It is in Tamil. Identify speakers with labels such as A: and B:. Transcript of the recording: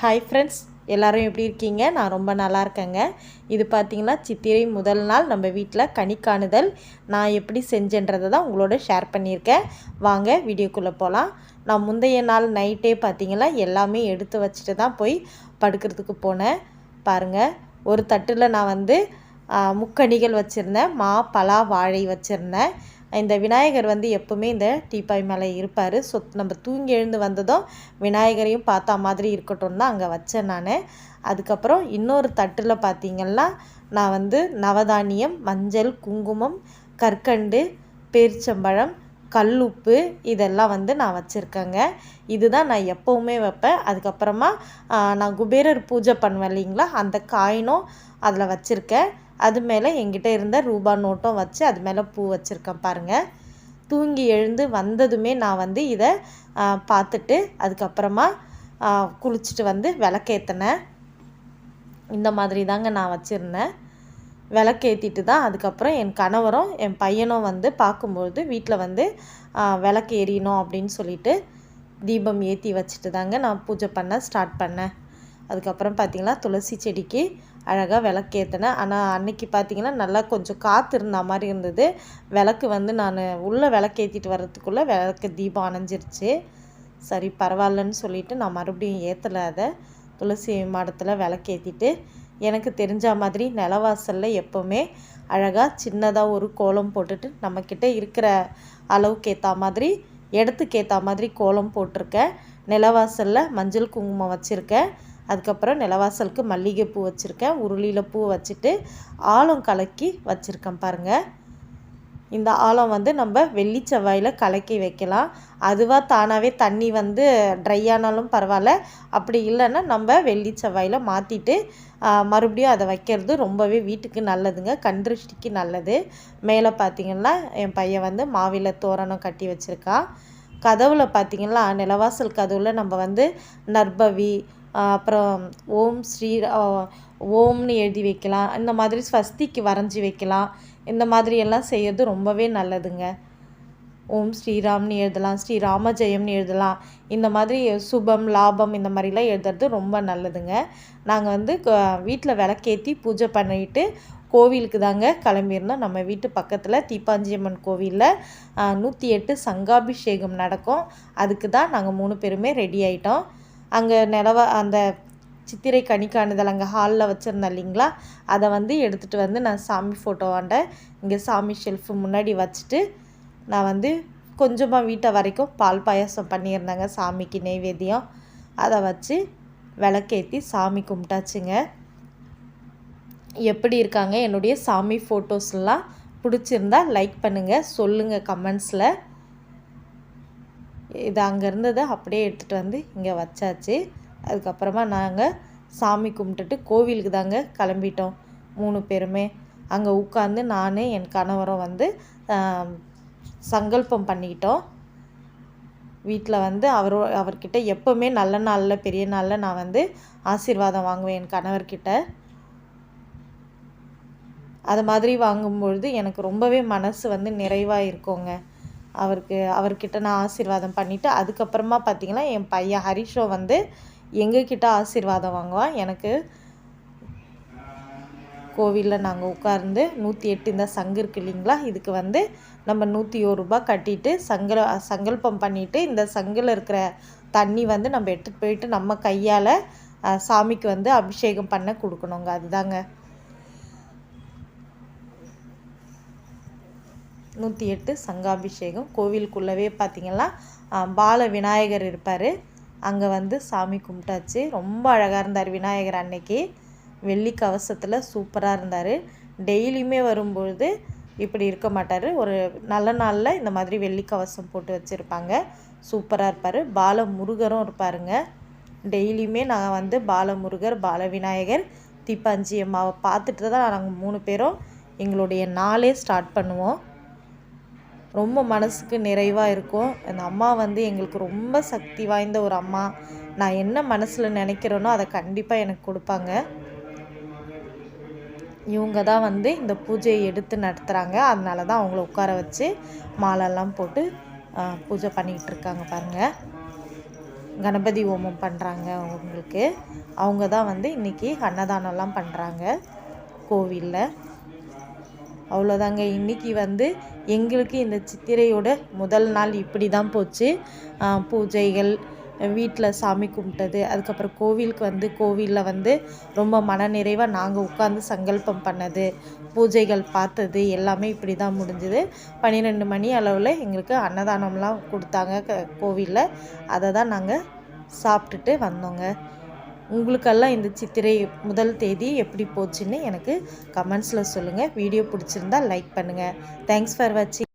A: ஹாய் ஃப்ரெண்ட்ஸ் எல்லோரும் எப்படி இருக்கீங்க? நான் ரொம்ப நல்லா இருக்கேங்க. இது பார்த்திங்கன்னா சித்திரை முதல் நாள் நம்ம வீட்டில் கனி காணுதல். நான் எப்படி செஞ்சேன்றதை தான் உங்களோட ஷேர் பண்ணியிருக்கேன். வாங்க வீடியோக்குள்ளே போகலாம் நான் முந்தைய நாள் நைட்டே பார்த்திங்கன்னா எல்லாமே எடுத்து வச்சுட்டு தான் போய் படுக்கிறதுக்கு போனேன். பாருங்கள் ஒரு தட்டில் நான் வந்து முக்கணிகள் வச்சுருந்தேன். மா பலா வாழை வச்சுருந்தேன். இந்த விநாயகர் வந்து எப்போவுமே இந்த டீப்பாய் மேலே இருப்பார். ஸோ நம்ம தூங்கி எழுந்து வந்ததும் விநாயகரையும் பார்த்தா மாதிரி இருக்கட்டும் தான் அங்கே வச்சேன் நான். அதுக்கப்புறம் இன்னொரு தட்டில் பார்த்தீங்கன்னா நான் வந்து நவதானியம் மஞ்சள் குங்குமம் கற்கண்டு பேரிச்சம்பழம் கல்லுப்பு இதெல்லாம் வந்து நான் வச்சுருக்கேங்க. இதுதான் நான் எப்போவுமே வைப்பேன். அதுக்கப்புறமா நான் குபேரர் பூஜை பண்ணுவேன் இல்லைங்களா? அந்த காயினும் அதில் வச்சுருக்கேன். அது மேலே என்கிட்ட இருந்த ரூபா நோட்டும் வச்சு அது மேலே பூ வச்சுருக்கேன் பாருங்கள் தூங்கி எழுந்து வந்ததுமே நான் வந்து இதை பார்த்துட்டு அதுக்கப்புறமா குளிச்சுட்டு வந்து விளக்கேற்றினேன் இந்த மாதிரி தாங்க நான் வச்சுருந்தேன். விளக்கேற்றிட்டு தான் அதுக்கப்புறம் என் கணவரும் என் பையனும் வந்து பார்க்கும்பொழுது வீட்டில் வந்து விளக்கு எரியணும் அப்படின்னு சொல்லிட்டு தீபம் ஏற்றி வச்சுட்டு தாங்க நான் பூஜை பண்ண ஸ்டார்ட் பண்ணேன். அதுக்கப்புறம் பார்த்திங்கன்னா துளசி செடிக்கு அழகாக விளக்கேற்றினேன் ஆனால் அன்னைக்கு பார்த்தீங்கன்னா நல்லா கொஞ்சம் காற்று இருந்த மாதிரி இருந்தது. விளக்கு வந்து நான் உள்ளே விளக்கேற்றிட்டு வர்றதுக்குள்ளே விளக்கு தீபம் அணைஞ்சிருச்சு. சரி பரவாயில்லன்னு சொல்லிவிட்டு நான் மறுபடியும் ஏற்றலை அதை. துளசி மாடத்தில் விளக்கு ஏற்றிட்டு எனக்கு தெரிஞ்ச மாதிரி நிலவாசலில் எப்போவுமே அழகாக சின்னதாக ஒரு கோலம் போட்டுட்டு நம்மக்கிட்ட இருக்கிற அளவுக்கு ஏற்ற மாதிரி இடத்துக்கு ஏற்ற மாதிரி கோலம் போட்டிருக்கேன். நிலவாசலில் மஞ்சள் குங்குமம் வச்சுருக்கேன். அதுக்கப்புறம் நிலவாசலுக்கு மல்லிகைப்பூ வச்சுருக்கேன். உருளியில் பூ வச்சுட்டு ஆழம் கலக்கி வச்சுருக்கேன் பாருங்கள் இந்த ஆழம் வந்து நம்ம வெள்ளி செவ்வாயில் கலக்கி வைக்கலாம். அதுவாக தானாகவே தண்ணி வந்து ட்ரை ஆனாலும் பரவாயில்ல. அப்படி இல்லைன்னா நம்ம வெள்ளி செவ்வாயில் மாற்றிட்டு மறுபடியும் அதை வைக்கிறது ரொம்பவே வீட்டுக்கு நல்லதுங்க. கண்திருஷ்டிக்கு நல்லது. மேலே பார்த்தீங்கன்னா என் பையன் வந்து மாவில தோரணம் கட்டி வச்சுருக்கான். கதவில் பார்த்தீங்கன்னா நிலவாசல் கதவில் நம்ம வந்து நர்பவி அப்புறம் ஓம் ஸ்ரீ ஓம்னு எழுதி வைக்கலாம். இந்த மாதிரி ஸ்வஸ்திக்கு வரைஞ்சி வைக்கலாம். இந்த மாதிரி எல்லாம் செய்யறது ரொம்பவே நல்லதுங்க. ஓம் ஸ்ரீராம்னு எழுதலாம் ஸ்ரீ ராமஜெயம்னு எழுதலாம். இந்த மாதிரி சுபம் லாபம் இந்த மாதிரிலாம் எழுதுறது ரொம்ப நல்லதுங்க. நாங்கள் வந்து வீட்டில் விளக்கேற்றி பூஜை பண்ணிட்டு கோவிலுக்கு தாங்க கிளம்பியிருந்தோம். நம்ம வீட்டு பக்கத்தில் தீப்பாஞ்சியம்மன் கோவிலில் நூற்றி எட்டு சங்காபிஷேகம் நடக்கும். அதுக்கு தான் நாங்கள் மூணு பேருமே ரெடி ஆகிட்டோம் அங்கே நிலவ அந்த சித்திரை கணிக்காணுதல் அங்கே ஹாலில் வச்சுருந்தேன் இல்லைங்களா? அதை வந்து எடுத்துகிட்டு வந்து நான் சாமி ஃபோட்டோவாண்ட இங்கே சாமி ஷெல்ஃபு முன்னாடி வச்சுட்டு நான் வந்து கொஞ்சமாக வீட்டை வரைக்கும் பால் பாயாசம் பண்ணியிருந்தேங்க சாமிக்கு நெய்வேத்தியம். அதை வச்சு விளக்கேற்றி சாமி கும்பிட்டாச்சுங்க. எப்படி இருக்காங்க என்னுடைய சாமி ஃபோட்டோஸ்லாம் பிடிச்சிருந்தா லைக் பண்ணுங்கள் சொல்லுங்கள் கமெண்ட்ஸில் இது அங்கே இருந்ததை அப்படியே எடுத்துகிட்டு வந்து இங்கே வச்சாச்சு. அதுக்கப்புறமா நாங்கள் சாமி கும்பிட்டுட்டு கோவிலுக்கு தாங்க கிளம்பிட்டோம். மூணு பேருமே. அங்கே உட்காந்து நான் என் கணவரும் வந்து சங்கல்பம் பண்ணிக்கிட்டோம். வீட்டில் வந்து அவர் அவர்கிட்ட எப்போவுமே நல்ல நாளில் பெரிய நாளில் நான் வந்து ஆசீர்வாதம் வாங்குவேன் என் கணவர்கிட்ட. அது மாதிரி வாங்கும்பொழுது எனக்கு ரொம்பவே மனசு வந்து நிறைவாக இருக்குங்க. அவருக்கு அவர்கிட்ட நான் ஆசீர்வாதம் பண்ணிவிட்டு அதுக்கப்புறமா பார்த்தீங்கன்னா என் பையன் ஹரிஷோ வந்து எங்ககிட்ட ஆசீர்வாதம் வாங்குவான். எனக்கு கோவிலில் நாங்கள் உட்கார்ந்து நூற்றி எட்டு இந்த சங்கு இருக்கு இல்லைங்களா இதுக்கு வந்து நம்ம நூற்றி ஒரு ரூபா கட்டிட்டு சங்கல சங்கல்பம் பண்ணிவிட்டு இந்த சங்கில் இருக்கிற தண்ணி வந்து நம்ம எடுத்துகிட்டு போயிட்டு நம்ம கையால் சாமிக்கு வந்து அபிஷேகம் பண்ண கொடுக்கணுங்க. அதுதாங்க. நூற்றி எட்டு சங்காபிஷேகம். கோவிலுக்குள்ளவே பார்த்திங்கன்னா பால விநாயகர் இருப்பார். அங்கே வந்து சாமி கும்பிட்டாச்சு. ரொம்ப அழகாக இருந்தார் விநாயகர் அன்னைக்கு. வெள்ளி கவசத்தில் சூப்பராக இருந்தார். டெய்லியுமே வரும்பொழுது இப்படி இருக்க மாட்டார். ஒரு நல்ல நாளில் இந்த மாதிரி வெள்ளி கவசம் போட்டு வச்சுருப்பாங்க. சூப்பராக இருப்பார். பால முருகரும் இருப்பாருங்க. டெய்லியுமே நாங்கள் வந்து பாலமுருகர் பால விநாயகர் தீப்பாஞ்சி அம்மாவை பார்த்துட்டு தான் நாங்கள் மூணு பேரும் எங்களுடைய நாளே ஸ்டார்ட் பண்ணுவோம். ரொம்ப மனசுக்கு நிறைவாக இருக்கும். அந்த அம்மா வந்து எங்களுக்கு ரொம்ப சக்தி வாய்ந்த ஒரு அம்மா. நான் என்ன மனசில் நினைக்கிறேனோ அதை கண்டிப்பாக எனக்கு கொடுப்பாங்க. இவங்க தான் வந்து இந்த பூஜையை எடுத்து நடத்துகிறாங்க அதனால தான் அவங்கள உட்கார வச்சு மாலெல்லாம் போட்டு பூஜை பண்ணிக்கிட்டு இருக்காங்க பாருங்கள் கணபதி ஹோமம் பண்ணுறாங்க அவங்களுக்கு. அவங்க தான் வந்து இன்றைக்கி அன்னதானம்லாம் பண்ணுறாங்க கோவிலில். அவ்வளோதாங்க. இன்றைக்கி வந்து எங்களுக்கு இந்த சித்திரையோட முதல் நாள் இப்படி தான் போச்சு பூஜைகள் வீட்டில் சாமி கும்பிட்டது அதுக்கப்புறம் கோவிலுக்கு வந்து கோவிலில் வந்து ரொம்ப மனநிறைவாக நாங்கள் உட்காந்து சங்கல்பம் பண்ணது பூஜைகள் பார்த்தது எல்லாமே இப்படி தான் முடிஞ்சுது. பன்னிரெண்டு மணி அளவில் எங்களுக்கு அன்னதானம்லாம் கொடுத்தாங்க க கோவிலில். அதை தான் நாங்கள் சாப்பிட்டுட்டு வந்தோங்க. உங்களுக்கெல்லாம் இந்த சித்திரை முதல் தேதி எப்படி போச்சுன்னு எனக்கு கமெண்ட்ஸில் சொல்லுங்கள் வீடியோ பிடிச்சிருந்தா லைக் பண்ணுங்கள் தேங்க்ஸ் ஃபார் வாட்சிங்